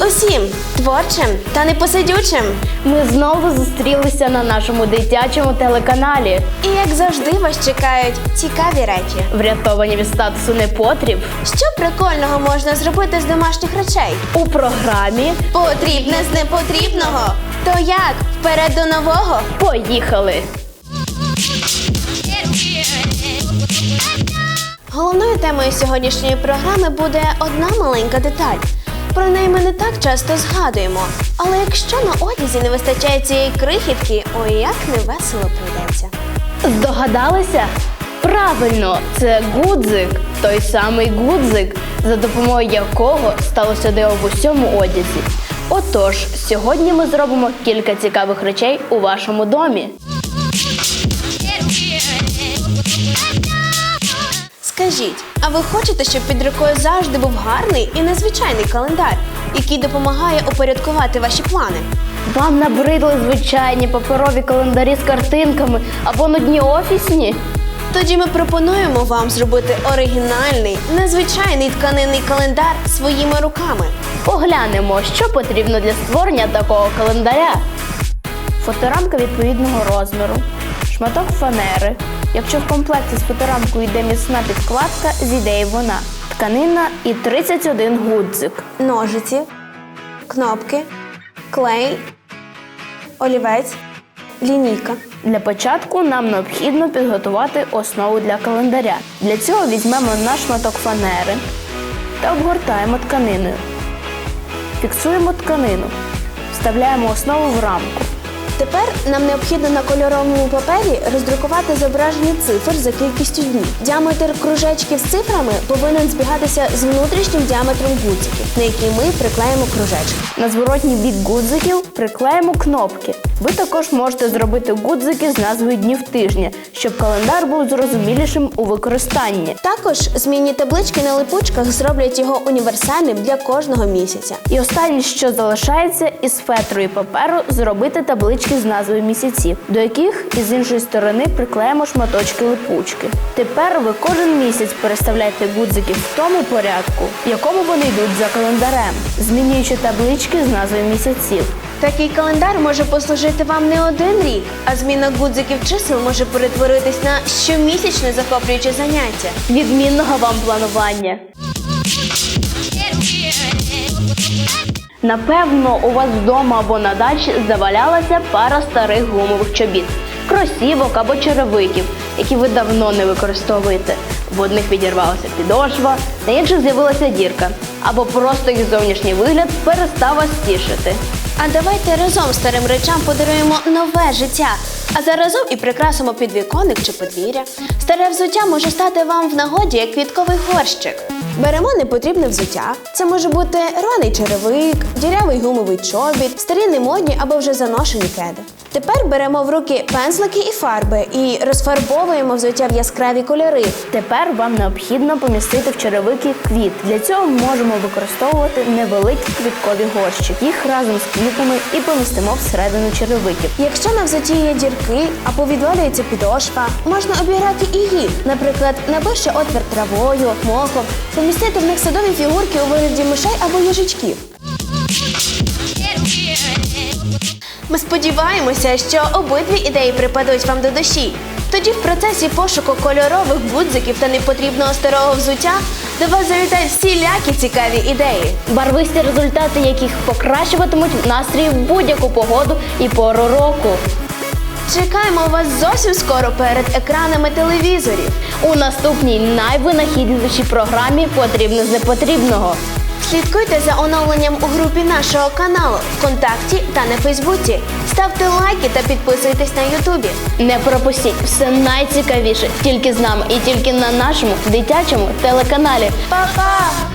Привіт усім! Творчим та непосидючим! Ми знову зустрілися на нашому дитячому телеканалі. І як завжди вас чекають цікаві речі. Врятовані від статусу непотріб Що прикольного можна зробити з домашніх речей? у програмі Потрібне з непотрібного. То як? Вперед до нового? Поїхали! Головною темою сьогоднішньої програми буде одна маленька деталь. Про неї ми не так часто згадуємо. Але якщо на одязі не вистачає цієї крихітки, ой, як невесело прийдеться. Здогадалися? Правильно, це гудзик, той самий гудзик, за допомогою якого сталося диво в усьому одязі. Отож, сьогодні ми зробимо кілька цікавих речей у вашому домі. Скажіть, ви хочете, щоб під рукою завжди був гарний і незвичайний календар, який допомагає упорядкувати ваші плани? Вам набридли звичайні паперові календарі з картинками або нудні офісні? Тоді ми пропонуємо вам зробити оригінальний, незвичайний тканинний календар своїми руками. Поглянемо, що потрібно для створення такого календаря. Фоторамка відповідного розміру, шматок фанери. Якщо в комплекті з фоторамкою йде міцна підкладка, зійде і вона. Тканина і 31 гудзик. Ножиці, кнопки, клей, олівець, лінійка. Для початку нам необхідно підготувати основу для календаря. Для цього візьмемо наш шматок фанери та обгортаємо тканиною. Фіксуємо тканину, вставляємо основу в рамку. Тепер нам необхідно на кольоровому папері роздрукувати зображення цифр за кількістю днів. Діаметр кружечків з цифрами повинен збігатися з внутрішнім діаметром гудзиків, на який ми приклеїмо кружечки. На зворотній бік гудзиків приклеїмо кнопки. Ви також можете зробити гудзики з назвою днів тижня, щоб календар був зрозумілішим у використанні. Також змінні таблички на липучках зроблять його універсальним для кожного місяця. І останнє, що залишається, із фетру і паперу зробити таблички з назвою місяців, до яких із іншої сторони приклеїмо шматочки липучки. Тепер ви кожен місяць переставляйте гудзики в тому порядку, в якому вони йдуть за календарем, змінюючи таблички з назвою місяців. Такий календар може послужити вам не один рік, а зміна гудзиків чисел може перетворитись на щомісячне захоплююче заняття. Відмінного вам планування! Напевно, у вас вдома або на дачі завалялася пара старих гумових чобіт, кросівок або черевиків, які ви давно не використовуєте. В одних відірвалася підошва, на інших з'явилася дірка, або просто їх зовнішній вигляд перестав вас тішити. А давайте разом старим речам подаруємо нове життя. А заразом і прикрасимо підвіконник чи подвір'я. Старе взуття може стати вам в нагоді як квітковий горщик. Беремо непотрібне взуття. Це може бути рваний черевик, дірявий гумовий чобіт, старі немодні або вже заношені кеди. Тепер беремо в руки пензлики і фарби і розфарбовуємо взуття в яскраві кольори. Тепер вам необхідно помістити в черевики квіт. Для цього ми можемо використовувати невеликі квіткові горщики. Їх разом з квітами і помістимо всередину черевиків. Якщо на взутті є дірки або відвалюється підошва, можна обіграти і їх. Наприклад, набивши отвір травою, мохом, помістити в них садові фігурки у вигляді мишей або їжачків. Ми сподіваємося, що обидві ідеї припадуть вам до душі. Тоді в процесі пошуку кольорових гудзиків та непотрібного старого взуття до вас завітають всілякі цікаві ідеї. Барвисті результати яких покращуватимуть настрій в будь-яку погоду і пору року. Чекаємо вас зовсім скоро перед екранами телевізорів. У наступній найвинахіднішій програмі потрібно з непотрібного. Слідкуйте за оновленням у групі нашого каналу ВКонтакті та на Фейсбуці. Ставте лайки та підписуйтесь на Ютубі. Не пропустіть все найцікавіше тільки з нами і тільки на нашому дитячому телеканалі. Па-па!